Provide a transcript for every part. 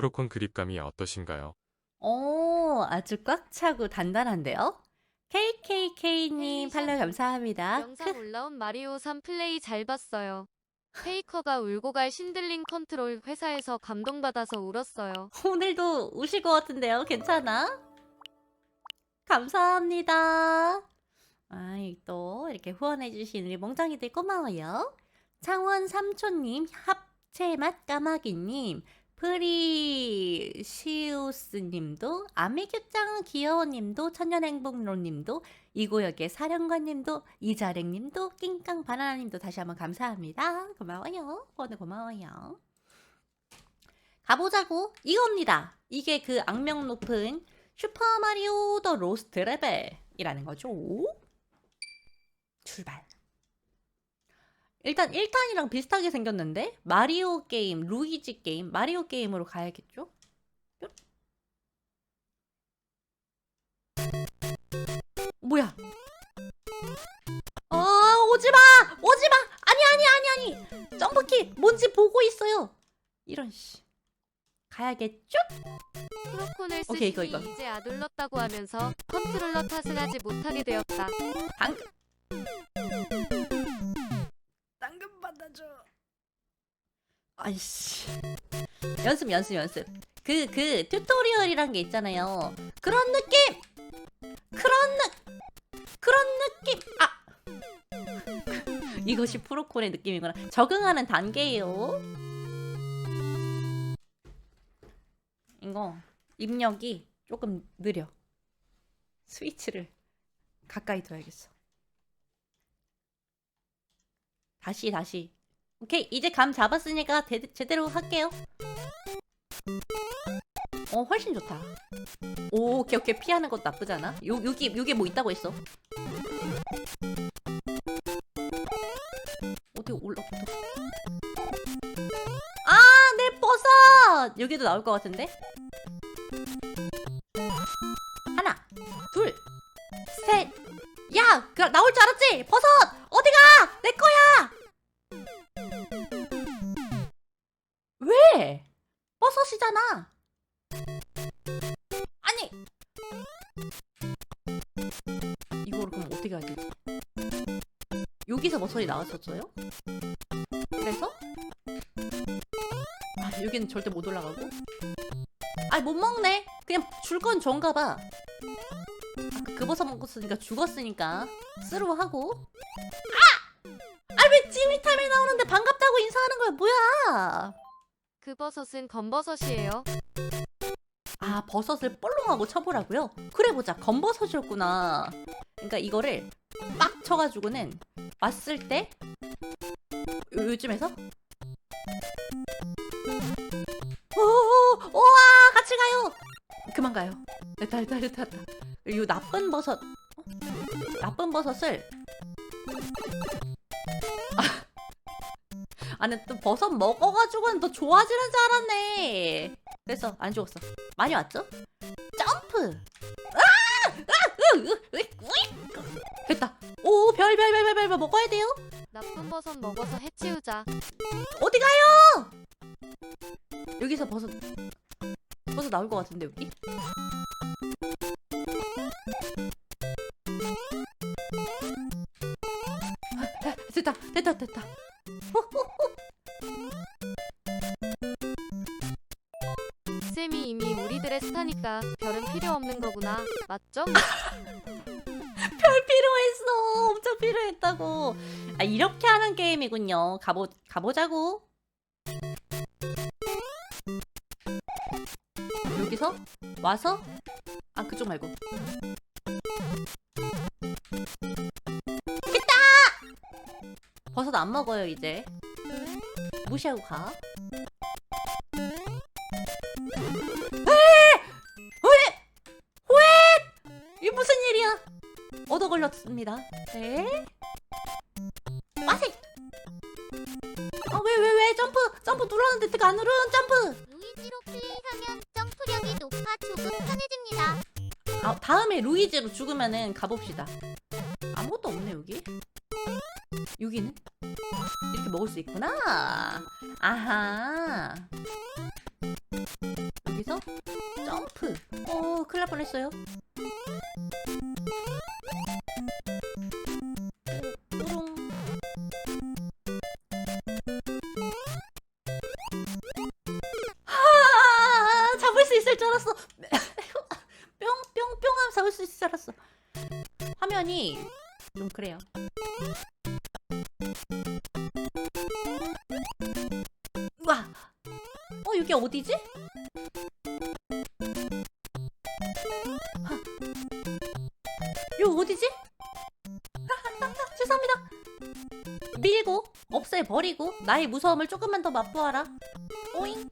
프로콘 그립감이 어떠신가요? 오, 아주 꽉 차고 단단한데요? KKK님 팔로우 감사합니다. 영상 올라온 마리오 3 플레이 잘 봤어요. 페이커가 울고 갈 신들링 컨트롤 회사에서 감동받아서 울었어요. 오늘도 우실 것 같은데요? 괜찮아? 감사합니다. 아이, 또 이렇게 후원해주신 우리 몽장이들 고마워요. 창원 삼촌님, 합체맛 까마귀님, 프리시우스님도, 아미규짱 귀여워님도, 천년행복로님도, 이구역의 사령관님도, 이자랭님도, 낑깡 바나나님도 다시 한번 감사합니다. 고마워요. 후원을 고마워요. 가보자고 이겁니다. 이게 그 악명 높은 슈퍼마리오 더 로스트 레벨이라는 거죠. 출발. 일단 1탄이랑 비슷하게 생겼는데 마리오 게임, 루이지 게임, 마리오 게임으로 가야겠죠? 뿅. 뭐야? 아 오지마! 오지마! 아니 아니 아니 아니! 점프키 뭔지 보고 있어요. 이런 씨. 가야겠죠? 프로콘을 오케이, 쓰시니 이거, 이거. 이제 아둘렀다고 하면서 컨트롤러 탓을 하지 못하게 되었다. 당 받아줘. 아이씨. 연습 연습 연습. 그 그 튜토리얼이란 게 있잖아요. 그런 느낌. 그런 느 그런 느낌. 아. 이것이 프로콜의 느낌이구나. 적응하는 단계예요. 이거 입력이 조금 느려. 스위치를 가까이 둬야겠어. 다시 다시. 오케이 이제 감 잡았으니까 대, 제대로 할게요. 어 훨씬 좋다. 오 오케이 오케이 피하는 것도 나쁘지 않아. 요 여기 여기 뭐 있다고 했어. 어디 올라? 아내 버섯 여기도 나올 것 같은데. 하나 둘 셋. 야, 그 나올 줄 알았지? 버섯 어디 가? 내 거야. 왜? 버섯이잖아. 아니. 이거를 그럼 어떻게 해야 되지? 여기서 버섯이 나왔었어요? 그래서? 아, 여기는 절대 못 올라가고. 아니 못 먹네. 그냥 줄 건 전가 봐. 아까 그 버섯 먹었으니까 죽었으니까 쓰루 하고. 아! 아왜 찜이타임에 나오는데 반갑다고 인사하는 거야? 뭐야? 그 버섯은 검버섯이에요. 아 버섯을 볼롱하고 쳐보라고요? 그래 보자. 검버섯이었구나. 그러니까 이거를 빡 쳐가지고는 왔을 때 요, 요쯤에서? 오, 우와 같이 가요. 그만 가요 됐다 됐다 됐다 됐다 요 나쁜 버섯. 어? 나쁜 버섯을. 아, 아니 또 버섯 먹어가지고는 더 좋아지는 줄 알았네. 그래서 안 죽었어. 많이 왔죠? 맞죠? 별 필요했어. 엄청 필요했다고. 아 이렇게 하는 게임이군요. 가보 가보자고. 여기서? 와서? 아 그쪽 말고. 됐다! 버섯 안 먹어요 이제. 무시하고 가 걸렸습니다. 네. 마세. 아 왜 왜 왜 점프 점프 눌렀는데 어떻게 안 누르는 점프? 루이지로 플레이하면 점프력이 높아 조금 편해집니다. 아 다음에 루이지로 죽으면은 가봅시다. 아무것도 없네 여기. 여기는 이렇게 먹을 수 있구나. 아하. 큰일 날 뻔했어요. 조금만 더 맛보아라. 오잉.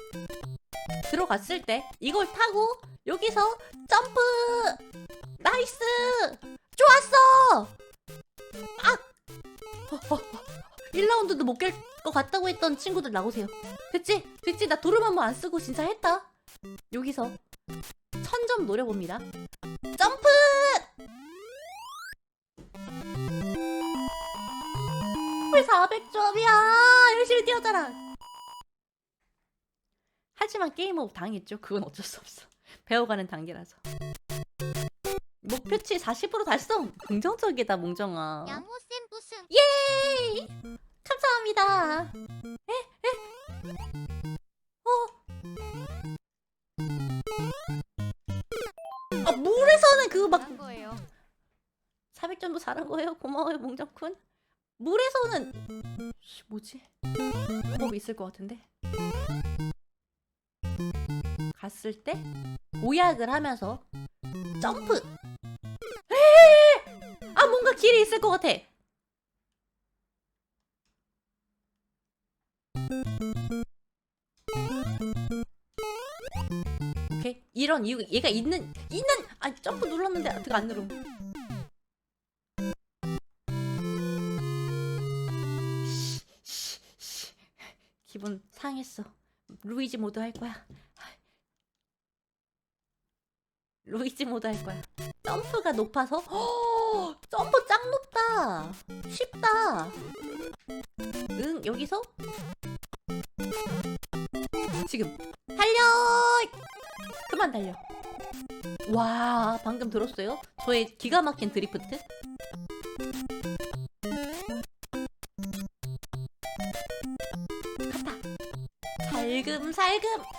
들어갔을 때 이걸 타고 여기서 점프. 나이스. 좋았어. 아. 1라운드도 못 깰 것 같다고 했던 친구들 나오세요. 됐지? 됐지? 나 도름 한번 안 쓰고 진짜 했다. 여기서 천점 노려봅니다. 왜 400점이야? 열심히 뛰었잖아. 하지만 게임 오브 당했죠. 그건 어쩔 수 없어. 배워가는 단계라서. 목표치 40% 달성! 긍정적이다, 몽정아. 양호쌤 우승. 예이! 감사합니다. 에? 에? 어? 아, 물에서는 그거 막한 거예요. 400점도 잘한 거예요. 고마워요, 몽정쿤. 물에서는 씨, 뭐지? 방법이 있을 것 같은데. 갔을 때 도약을 하면서 점프. 에이! 아 뭔가 길이 있을 것 같아. 오케이 이런 이유 얘가 있는 있는 아 점프 눌렀는데 어떻게 안 누름? 기분 상했어. 루이지 모드 할 거야. 루이지 모드 할 거야. 점프가 높아서 허, 점프 짱 높다. 쉽다. 응 여기서 지금 달려. 그만 달려. 와 방금 들었어요? 저의 기가 막힌 드리프트. 살금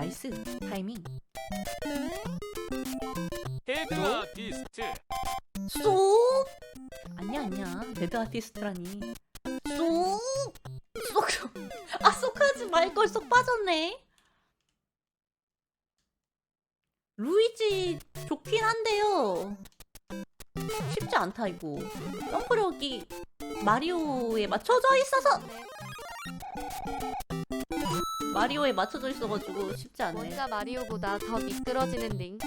나이스 타이밍. 헤드 아티스트. 쏙. 아니야 아니야 데드 아티스트라니. 쏙. 쏙. 아 쏙하지 말걸 쏙 빠졌네. 루이지 좋긴 한데요. 쉽지 않다 이거. 점프력이 마리오에 맞춰져 있어서 마리오에 맞춰져 있어가지고 쉽지 않네. 원자 마리오보다 더 미끄러지는 링.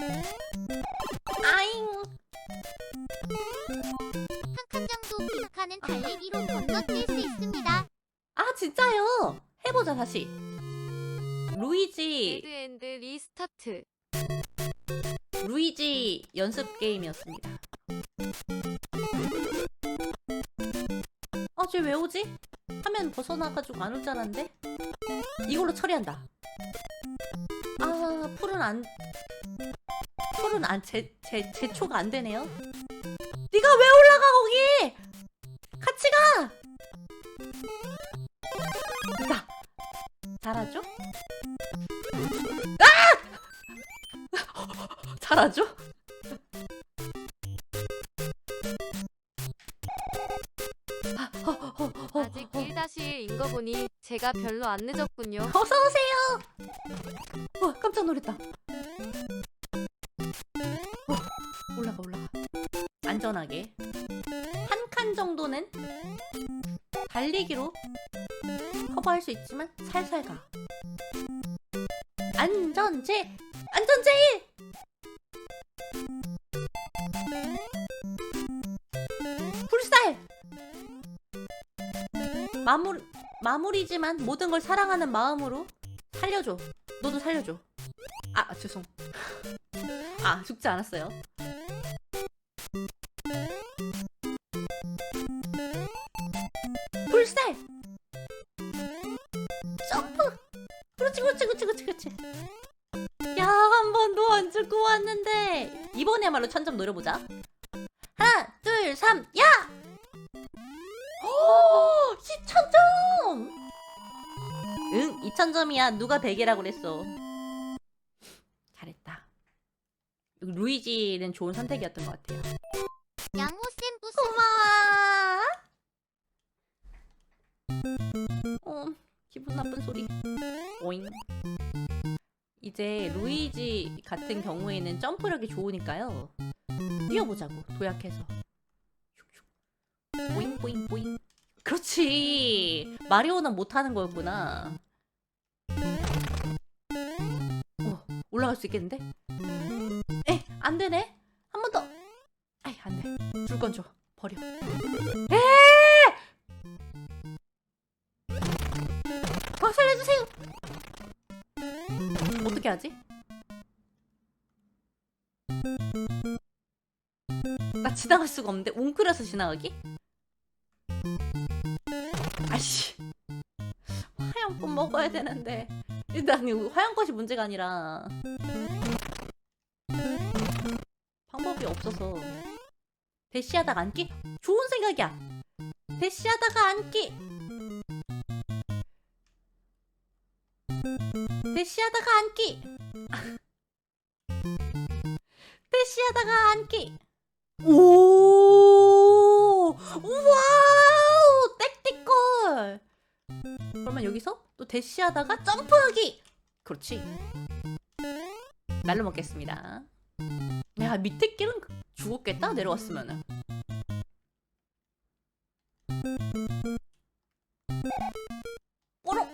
아잉. 한칸 정도 기록하는 달리기로 건너뛸 수 있습니다. 아 진짜요? 해보자 다시. 루이지 데드엔드 리스타트. 루이지 연습 게임이었습니다. 아, 쟤 왜 오지? 화면 벗어나가지고 안 올 줄 알았는데? 이걸로 처리한다. 아, 풀은 안, 풀은 안, 제, 제, 제초가 안 되네요. 네가 왜 제가 별로 안 늦었군요. 어서 오세요. 와 어, 깜짝 놀랐다. 와, 올라가 올라가. 안전하게 한 칸 정도는 달리기로 커버할 수 있지만 살살 가. 안전 제 안전 제일. 불살. 마무리 마무리지만 모든 걸 사랑하는 마음으로 살려줘. 너도 살려줘. 아 죄송. 아 죽지 않았어요. 불살! 점프! 그렇지 그렇지 그렇지 그렇지 그렇지. 야 한 번도 안 죽고 왔는데. 이번에야말로 천점 노려보자 2천점이야 누가 100이라고 그랬어 잘했다 루이지는 좋은 선택이었던 것 같아요 양호쌤 부스 고마워. 어, 기분 나쁜 소리. 오잉. 이제 루이지 같은 경우에는 점프력이 좋으니까요. 뛰어보자고 도약해서. 슉슉. 보잉 보잉 보잉. 그렇지. 마리오는 못하는 거였구나. 수 있겠는데? 에, 안 되네. 한 번 더. 아이, 안 돼. 줄 건 줘. 버려. 에! 아, 살려주세요. 어떻게 하지? 나 지나갈 수가 없는데 웅크려서 지나가기? 아씨 화염꽃 먹어야 되는데 일단 이거 화염꽃이 문제가 아니라 방법이 없어서 대시하다가 앉기? 좋은 생각이야 대시하다가 앉기 대시하다가 앉기. 대시하다가 앉기. 오! 와우! 땡땡걸. 그러면 여기서 또 대시하다가 점프하기. 그렇지. 날로 먹겠습니다. 야 밑에 길은 죽었겠다 내려왔으면은. 꼬록.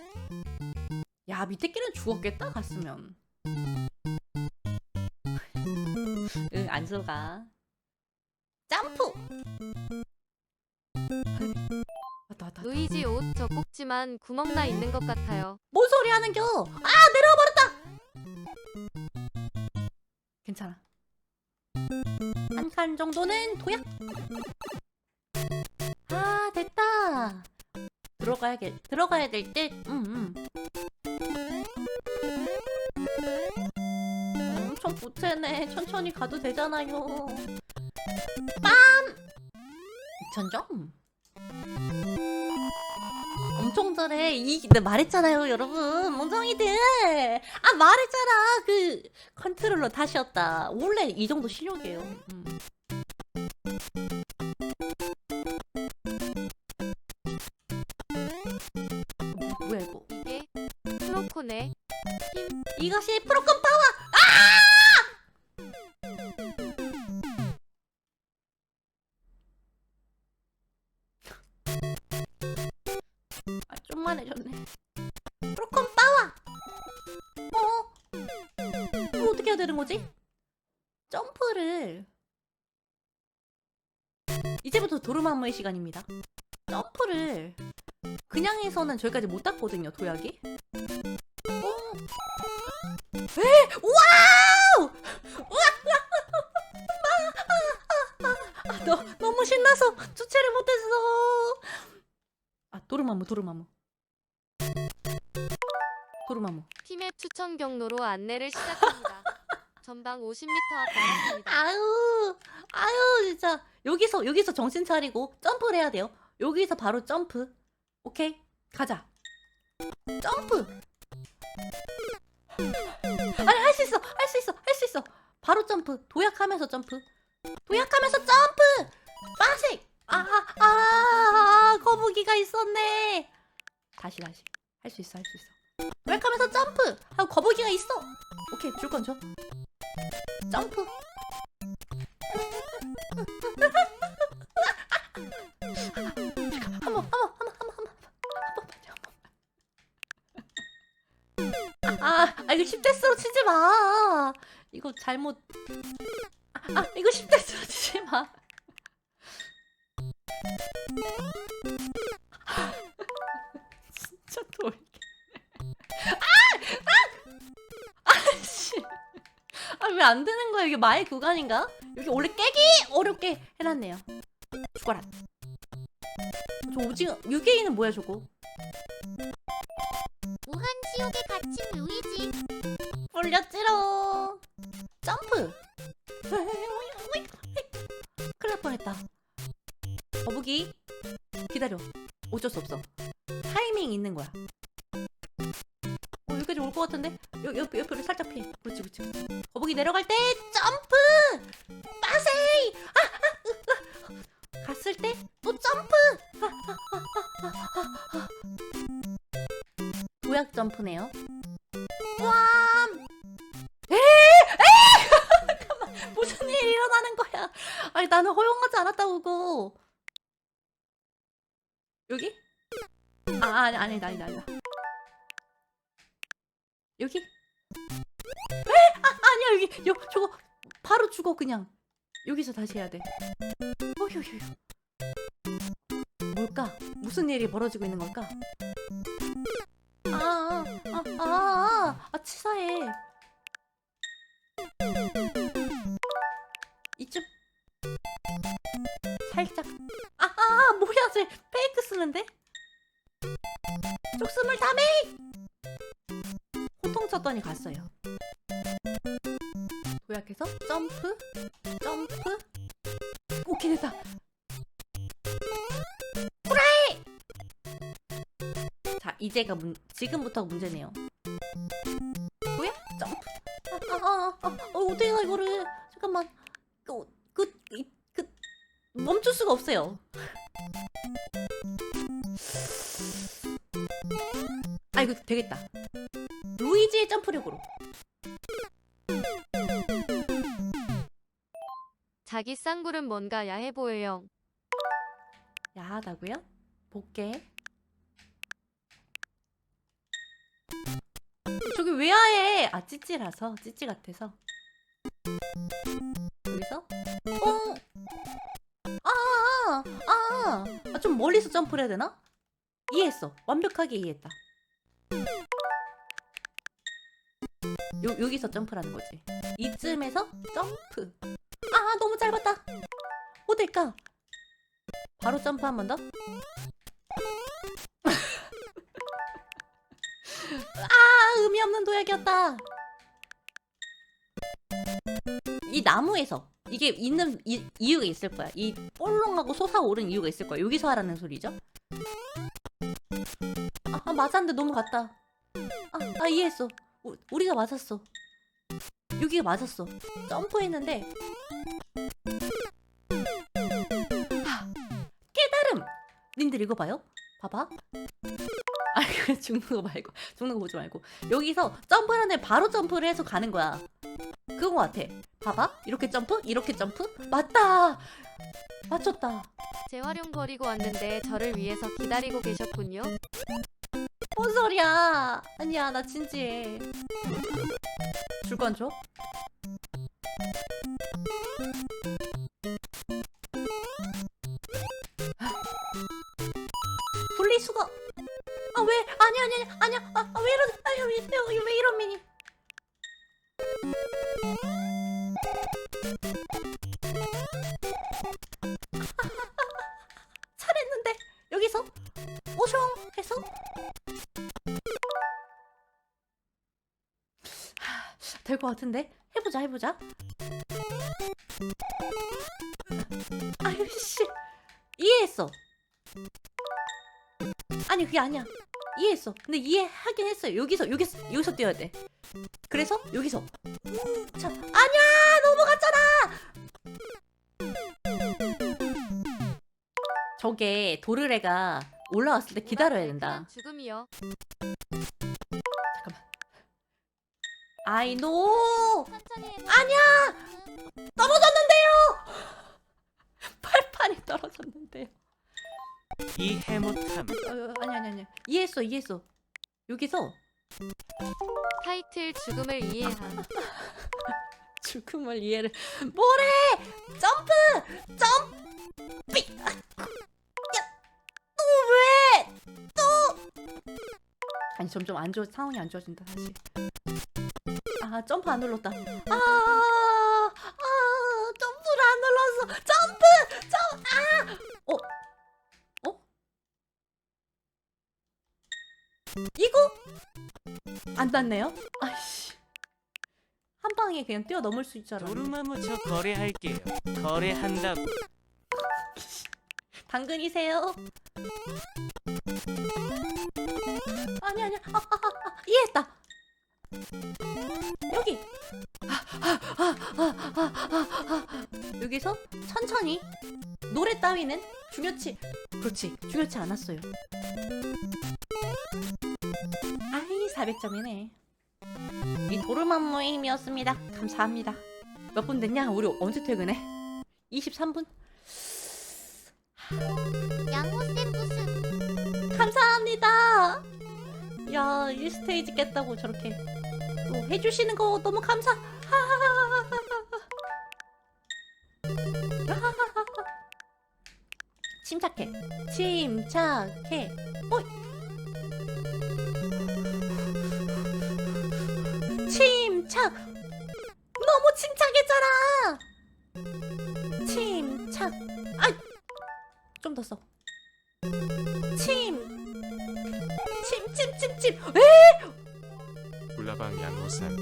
야 밑에 길은 죽었겠다 갔으면 응 안 속아 점프 루이지 옷 젖꼭지만 구멍 나 있는 것 같아요. 뭔 소리 하는겨? 아 내려와 버렸다! 괜찮아. 한 칸 정도는 도약. 아 됐다! 들어가야겠 들어가야 될 듯. 음, 음. 엄청 부채네. 천천히 가도 되잖아요. 빰! 2천 점 잘해. 이, 내가 말했잖아요, 여러분. 몽정이들. 아, 말했잖아. 그, 컨트롤러 탓이었다. 원래 이 정도 실력이에요. 음. 뭐, 뭐야, 이거. 이게 프로코네. 이것이 프로 도르마무의 시간입니다. 점프를 그냥 해서는 저기까지 못 닿거든요, 도약이. 어? 에! 와우! 아, 너, 너무 신나서 주체를 못했어. 아, 도르마무, 도르마무. 도르마무. 팀의 추천 경로로 안내를 시작합니다. 전방 50m 앞 나왔습니다. 아유, 아유, 진짜. 여기서, 여기서 정신 차리고 점프를 해야 돼요. 여기서 바로 점프. 오케이? 가자. 점프! 아니, 할 수 있어! 할 수 있어! 할 수 있어! 바로 점프. 도약하면서 점프. 도약하면서 점프! 빠식! 아, 아, 아, 거북이가 있었네. 다시, 다시. 할 수 있어, 할 수 있어. 도약하면서 점프! 하고 거북이가 있어! 오케이, 줄 건 줘. 점프. 한 번, 한 번, 한 번, 한 번, 한 번, 한 번, 한 번. 아, 아, 이거 10대스로 치지 마. 이거 잘못. 아, 아 이거 쉽다 쓰러지지 마. 진짜 돌게. 아! 아! 아씨. 아왜안 되는 거야? 이게 마의 구간인가? 여기 원래 깨기 어렵게 해놨네요. 죽어라. 저 오징어 유개인은 뭐야 저거? 무한 지옥에 갇힌 루이지. 올렸지롱. 점프. 큰일 날 뻔했다. 거북이 기다려. 어쩔 수 없어. 타이밍 있는 거야. 것 같은데? 옆, 옆, 옆으로 살짝 피해. 그렇지, 그렇지. 거북이 내려갈 때 점프! 빠세이! 아, 아. 갔을 때 또 점프! 아, 아, 아. 도약 점프네요. 와! 에! 에! 잠깐만. 무슨 일이 일어나는 거야? 아니 나는 허용하지 않았다고. 여기? 아 아니 아니다 아니다 아니 그냥. 여기서 다시 해야 돼. 어휴휴. 뭘까? 무슨 일이 벌어지고 있는 걸까? 아, 아, 아, 아, 아, 아, 치사해. 이쯤 살짝 아, 아 뭐야 쟤 페이크 쓰는데 쪽숨을 담에 호통 쳤더니 갔어요 도약해서 점프 점프. 오케이 됐다. 후라이! 자 이제가 문 지금부터 문제네요. 뭐야? 점프? 아 아 아 아, 아, 어, 어떻게 가 이거를. 잠깐만. 그, 그, 이, 그 멈출 수가 없어요. 아 이거 되겠다. 쌍굴은 뭔가 야해 보여요. 야하다고요? 볼게. 저기 왜 하해? 아 찌찌라서 찌찌 같아서. 여기서 어? 아, 아, 아, 아, 좀 멀리서 점프를 해야 되나? 이해했어. 완벽하게 이해했다. 요, 여기서 점프라는 거지. 이쯤에서 점프. 아, 너무 짧았다. 뭐 될까? 바로 점프 한 번 더. 아, 의미 없는 도약이었다. 이 나무에서 이게 있는 이, 이유가 있을 거야. 이 볼롱하고 솟아오른 이유가 있을 거야. 여기서 하라는 소리죠. 아, 아 맞았는데 너무 같다. 아, 아 이해했어. 우, 우리가 맞았어. 여기가 맞았어. 점프했는데 하, 깨달음. 님들 이거 봐요. 봐봐. 아, 그 죽는 거 말고 죽는 거 보지 말고 여기서 점프하는데 바로 점프를 해서 가는 거야. 그거 같아. 봐봐. 이렇게 점프, 이렇게 점프. 맞다. 맞췄다. 재활용 버리고 왔는데 저를 위해서 기다리고 계셨군요. 뭔 소리야? 아니야, 나 진지해. 줄건 줘. 아, 왜 이런? 아니 왜, 왜, 왜 이런 미니? 잘했는데. 여기서? 오숑 해서? 될 것 같은데? 해보자 해보자. 아유 씨 이해했어. 아니 그게 아니야 이해했어. 근데 이해하긴 했어요. 여기서 여기서 여기서 뛰어야 돼. 그래서 여기서. 음, 자 아니야! 넘어갔잖아! 저게 도르래가 올라왔을 때 기다려야 된다. 죽음이요. Know! 천천히 해보 아니야! 떨어졌는데요! 팔판이 떨어졌는데요 이 해 못함. 어, 아니 아니 아니. 이해했어 이해했어. 여기서. 타이틀 죽음을 이해한. 죽음을 이해를. 뭐래? 점프! 점프! 야또왜또! 아니 점점 안 좋아 상황이 안 좋아진다 다시. 아 점프 안 눌렀다. 아, 아 점프를 안 눌렀어. 점프! 점아 안 닿네요. 아이씨. 한 방에 그냥 뛰어넘을 수 있잖아. 도루마무 저 거래할게요. 거래한다고. 당근이세요? 아니 아니 아, 아, 아, 아 이해했다. 여기. 아, 아. 여기서 천천히 노래 따위는 중요치 그렇지. 중요치 않았어요 아이 400점이네 이 도르만 모임이었습니다 감사합니다 몇 분 됐냐 우리 언제 퇴근해 23분 양호쌤 부수 감사합니다. 야, 1스테이지 깼다고 저렇게 또 해주시는 거 너무 감사. 침착해. 침착해. 어이. 침착. 너무 침착했잖아. 침착. 아, 좀더 써. 침. 침, 침, 침, 침. 에? 굴라방 양호삼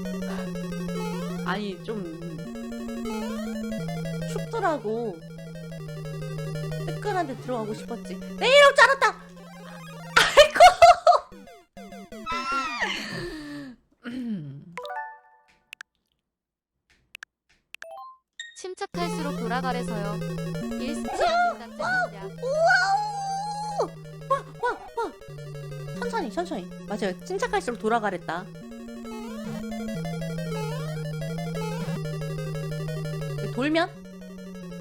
아니, 좀. 춥더라고. 뜨끈한 데 들어가고 싶었지. 내 이럴 줄 알았다! 돌아가래서요. 일 스치 않는 남자입니다. 우와우! 와, 와, 와! 천천히, 천천히. 맞아요. 침착할수록 돌아가랬다. 돌면?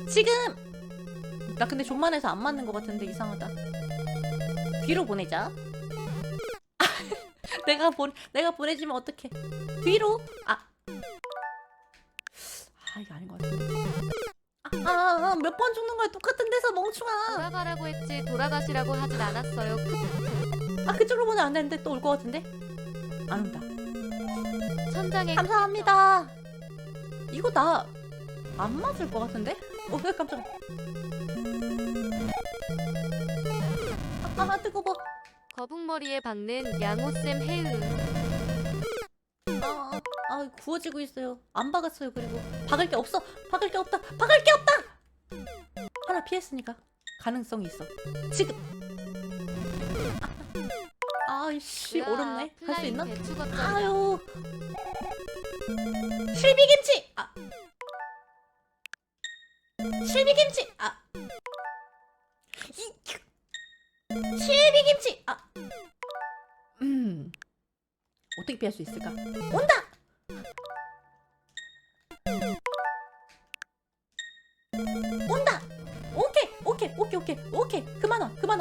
지금! 나 근데 존만해서 안 맞는 것 같은데 이상하다. 뒤로 보내자. 내가 보 내가 보내주면 어떡해? 뒤로? 아. 아, 이게 아닌 것 같은데. 아, 아, 아, 몇 번 죽는 거야? 똑같은 데서 멍충아. 돌아가라고 했지 돌아가시라고 하진 않았어요. 아 그쪽으로 보면 안 되는데 또 올 것 같은데? 안 온다. 천장에 감사합니다. 이거 나 안 맞을 것 같은데? 어, 왜 깜짝 아. 아, 아 뜨거워. 거북머리에 박는 양호쌤 해응. 아, 아, 구워지고 있어요. 안 박았어요. 그리고 박을 게 없어. 박을 게 없다. 박을 게 없다. 피했으니까 가능성이 있어. 지금. 아, 아이씨 어렵네. 할 수 있나? 아유. 실비김치. 아. 실비김치. 아. 이. 실비김치. 아. 음. 어떻게 피할 수 있을까? 온다.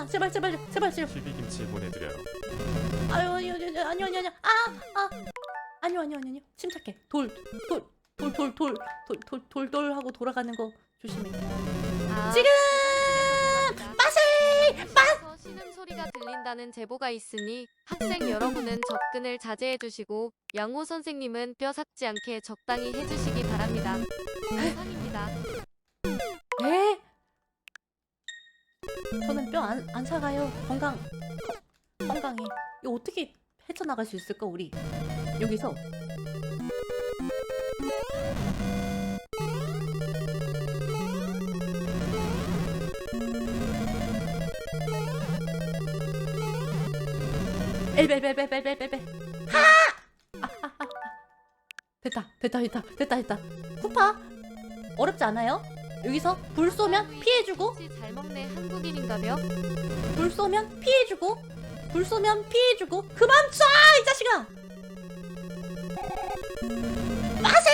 제발, 제발, 제발, 제발. 실비김치 보내드려요. 아유 아니요 아니요 아니요 아니요 아니요. 아아. 아니요 아니요 아니요 침착해. 돌돌돌돌돌돌돌돌돌 하고 돌아가는 거 조심해. 아, 지금! 맛을 맛 쉬는 소리가 들린다는 제보가 있으니 학생 여러분은 접근을 자제해 주시고 양호 선생님은 뼈 삭지 않게 적당히 해주시기 바랍니다. 이상입니다. 저는 뼈 안 안 사가요 건강 거- 건강해 이거 어떻게 헤쳐나갈 수 있을까 우리 여기서 엘벨벨벨벨벨벨 하! 아, 아, 아, 아. 됐다 됐다 됐다 됐다 됐다 쿠파 어렵지 않아요? 여기서 불 쏘면 피해주고 잘 먹네 한국인인가벼? 불 쏘면 피해주고 불 쏘면 피해주고 그만 쏴! 이 자식아! 마세!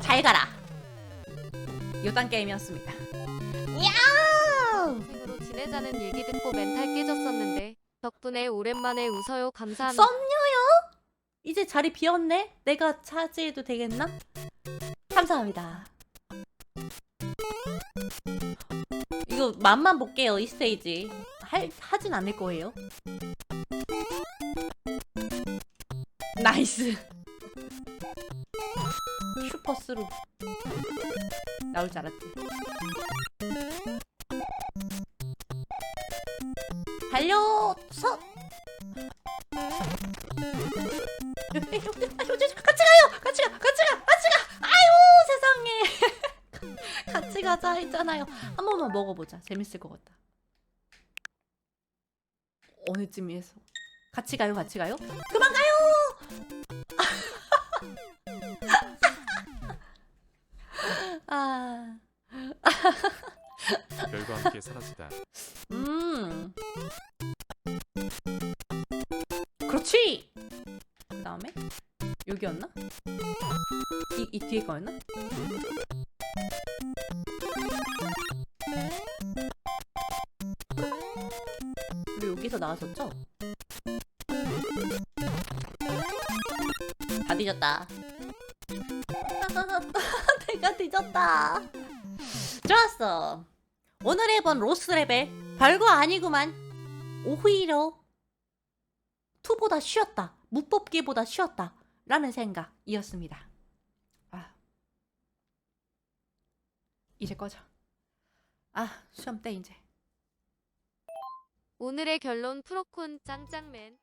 잘 가라 요딴 게임이었습니다 야! 생으로 지내자는 얘기 듣고 멘탈 깨졌었는데 덕분에 오랜만에 웃어요 감사합니다. 썸녀요? 이제 자리 비었네? 내가 차지해도 되겠나? 감사합니다. 이거 맛만 볼게요, 이 스테이지. 할, 하진 않을 거예요. 나이스. 슈퍼 스루. 나올 줄 알았지. 한 번만 먹어보자. 재밌을 것 같다. 어느 쯤이에서? 같이 가요, 같이 가요? 그만 가요! 아, 별과 함께 사라지다. 음. 그렇지! 그 다음에? 여기였나? 이, 이 뒤에 거였나? 오늘 해본 로스 레벨 별거 아니구만. 오히려 투보다 쉬웠다. 무뽑기보다 쉬웠다. 라는 생각이었습니다. 아. 이제 꺼져. 아, 시험 때 이제. 오늘의 결론 프로콘 짱짱맨.